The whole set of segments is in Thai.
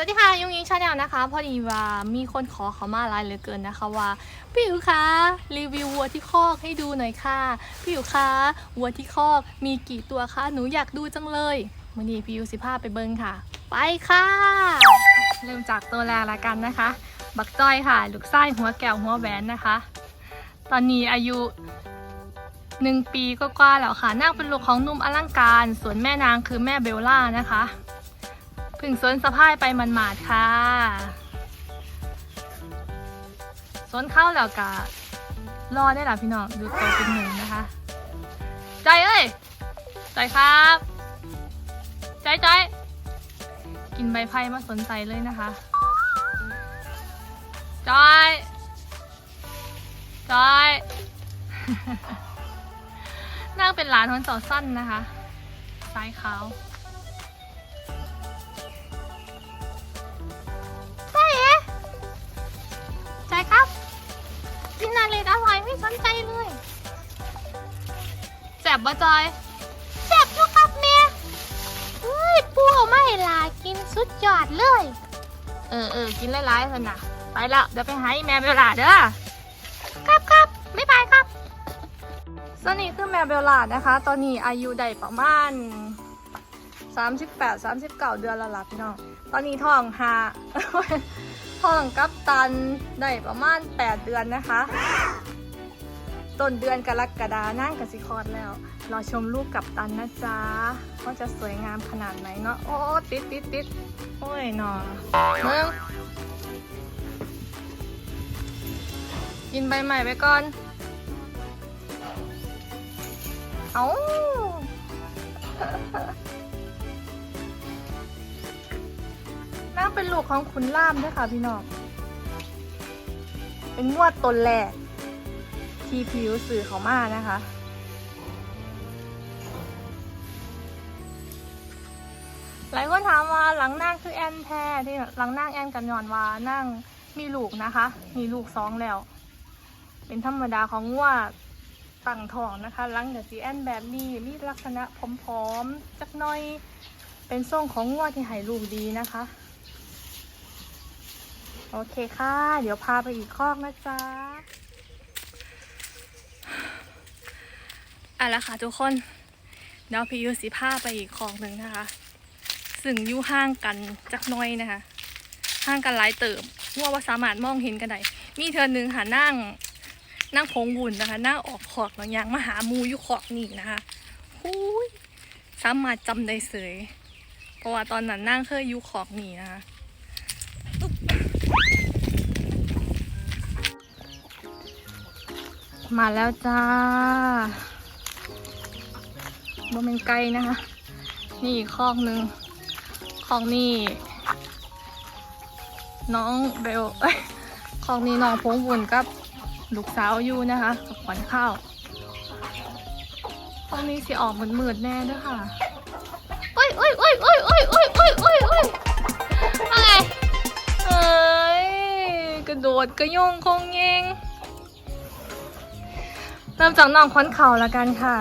สวัสดีค่ะยุงยิงชาแนลนะคะ พอดีว่ามีคนขอเขามาหลายเหลือเกินนะคะว่าพี่อยู่คะรีวิววัวที่คอกให้ดูหน่อยค่ะพี่อยู่คะวัวที่คอกมีกี่ตัวคะหนูอยากดูจังเลยวันนี้พี่ยูสิพาไปเบิ้งค่ะ ไปค่ะ เริ่มจากตัวแรกละกันนะคะ บักจ้อยค่ะ ลูกไส้หัวแก้วหัวแหวนนะคะ ตอนนี้อายุหนึ่งปีก็กว่าๆแล้วค่ะนางเป็นลูกของนุ่มอลังการ ส่วนแม่นางคือแม่เบลล่านะคะ พึ่งสวนสะพายไปมันหมาดค่ะสวนเข้าแล้วกะรอได้หรอพี่น้องดูตัวเป็นหนึ่งนะคะ ใจเอ้ย ใจครับ ใจใจกินใบไผ่มาสนใจเลยนะคะจอยจอยนางเป็นหลานคนสอสั้นนะคะ สายขาว บบ่จอยแสบอยู่ครับเมียเฮ้ยปูเอาไม่ลากินสุดยอดเลย เออเออกินหลายๆคนน่ะ ไปแล้วเดี๋ยวไปหาอีแม่เบลลาเด้อครับครับไม่ไปครับส่วนนี้คือแม่เบลลานะคะ ตอนนี้อายุได้ประมาณ38 39 เดือนและล่ะพี่น้อง ตอนนี้ท้องหาท้องกับตันได้ประมาณ 8 เดือนนะคะ ต้นเดือนกรกฎานั่งกับสิคอดแล้ว รอชมลูกกับตันนะจ๊ะว่าจะสวยงามขนาดไหนเนาะโอ้ติดติดติดโอ้ยหนอเมืองกินใบใหม่ไปก่อน เอานั่งเป็นลูกของขุนล่ามด้วยค่ะพี่น้อง เป็นงวดตนแรก ที่ผิวสื่อเขามานะคะ หลายคนถามว่าหลังนั่งคือแอนแท้ที่หลังนั่งแอนกันย้อนว่านั่งมีลูกนะคะ มีลูกสองแล้ว เป็นธรรมดาของงัวตั้งท้องนะคะหลังจากสีแอนแบบนี้มีลักษณะผอมๆจักน่อยเป็นทรงของงัวที่ให้ลูกดีนะคะ โอเคค่ะ เดี๋ยวพาไปอีกคอกนะจ๊ะ อะละค่ะทุกคนเดี๋ยวพี่ยูสิพาไปอีกคอกหนึ่งนะคะซึ่งยู่ห่างกันจักน้อยนะคะห่างกันหลายเติบว่าว่าสามารถมองเห็นกันได้มีเธอหนึ่งค่ะนั่งนั่งพงบุญนะคะนั่งออกขอกหลังยางมาหามูยู่ขอกนี่นะคะหูยสามารถจำได้เสยเพราะว่าตอนนั้นนั่งเคยยู่ขอกนี่นะคะมาแล้วจ้า บ่เป็นไกลนะคะ นี่อีกคอกหนึ่งคอกนี่น้องเบลเอ้ยคอกนี้น้องพงบุญกับลูกสาวอยู่นะคะกับขวัญข้าวคอกนี้สิออกเหมือนมืดแน่ด้วยค่ะโอ้ยโอ้ยโอ้ยโอ้ยโอ้ยโอ้ยโอ้ยโอ้ยโอ้ยว่าไงเอ้ยกระโดดกระโยงคงเงงเริ่มจากน้องขวัญเข่าละกันค่ะ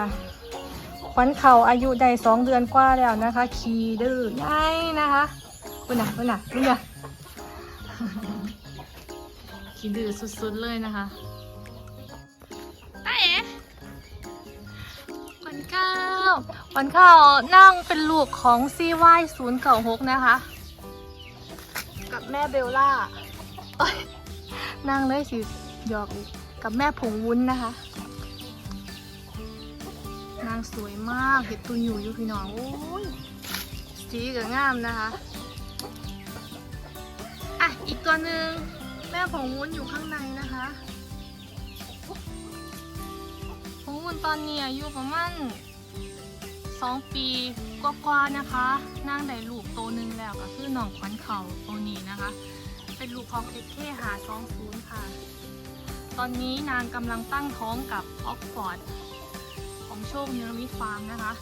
วัญเขาอายุได้สองเดือนกว่าแล้วนะคะ ขี่ดื้อไงนะคะคุณน่ะคุณน่ะคุณน่ะขี่ดื้อสุดๆเลยนะคะตาเอ๋ขวัญข้าวขวัญข้าวนั่งเป็นลูกของซีวายศูนย์เก่าหกนะคะ กับแม่เบลล่าเอ้ยนั่งเลยสิหยอกอีกกับแม่ผงวุ้นนะคะนางสวยมากเห็ดตุนอยู่อยู่พี่น้องโอ้ยสีก็งามนะคะอะอีกตัวหนึ่งแม่ผงวุ้นอยู่ข้างในนะคะผงวุ้นตอนนี้อายุประมาณสองปีกว่าๆนะคะนางได้ลูกโตหนึ่งแล้วก็คือหนองขวัญเขาตัวนี้นะคะ เป็นลูกของเอ็กเคหาสองศูนย์ค่ะ ตอนนี้นางกำลังตั้งท้องกับออกฟอร์ด โชคเนรวิฟาร์มนะคะ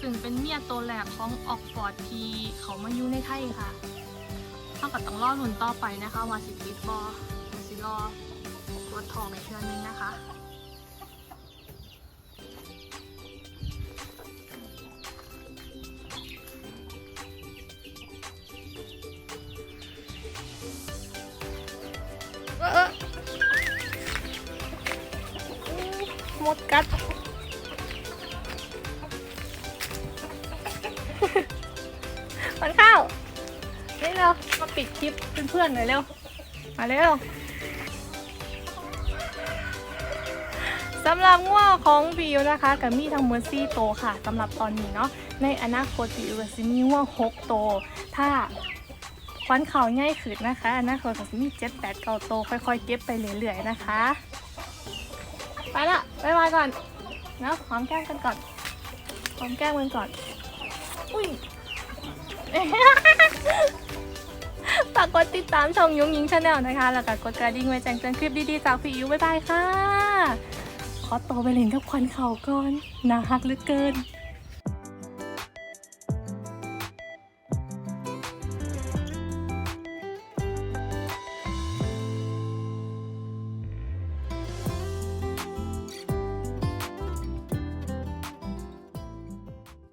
ซึ่งเป็นเมียตัวแรกของออกฟอร์ดทีเขามายุในไทยค่ะข้าากับต้องรอหนุนต่อไปนะคะว่าสิติดบอสิรอรถทองในเชือนนึงนะคะหมดกัด มันเข้าเร็วมาปิดคลิปเพื่อนๆหน่อยเร็ว มาเร็วสำหรับง่วของบิวนะคะกับมีทั้งหมด4โตค่ะสำหรับตอนนี้เนาะในอนาคตบิวก็จะมีง่ว6โต ถ้าควันเขาง่ายขึ้นนะคะ อนาคตก็จะมี7 8 9โต ค่อยๆ เก็บไปเรื่อยๆนะคะ ไปละบ๊ายบายก่อนเนาะหอมแก้มกันก่อนหอมแก้มกันก่อนอุ้ย ฝากกดติดตามช่องยุ้งยิงชาแนลนะคะ แล้วก็กดกระดิ่งไว้แจ้งเตือนคลิปดีๆจากพี่อิวบ๊ายบายค่ะ ขอตัวไปเล่นกับควันเขาก่อนน่าฮักเหลือเกิน